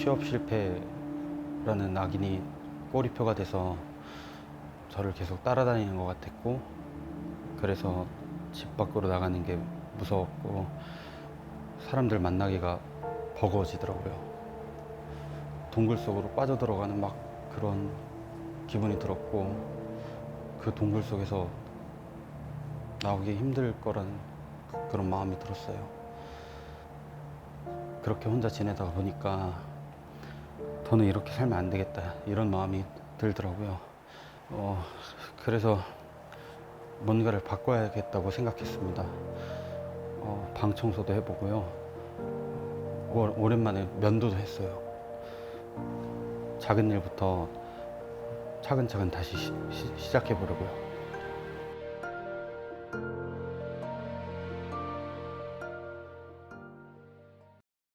취업 실패라는 악인이 꼬리표가 돼서 저를 계속 따라다니는 것 같았고 그래서 집 밖으로 나가는 게 무서웠고 사람들 만나기가 버거워지더라고요. 동굴 속으로 빠져들어가는 막 그런 기분이 들었고 그 동굴 속에서 나오기 힘들 거라는 그런 마음이 들었어요. 그렇게 혼자 지내다가 보니까 더는 이렇게 살면 안 되겠다 이런 마음이 들더라고요. 어, 그래서 뭔가를 바꿔야겠다고 생각했습니다. 어, 방 청소도 해보고요. 오- 오랜만에 면도도 했어요. 작은 일부터 차근차근 다시 시, 작해 보려고요.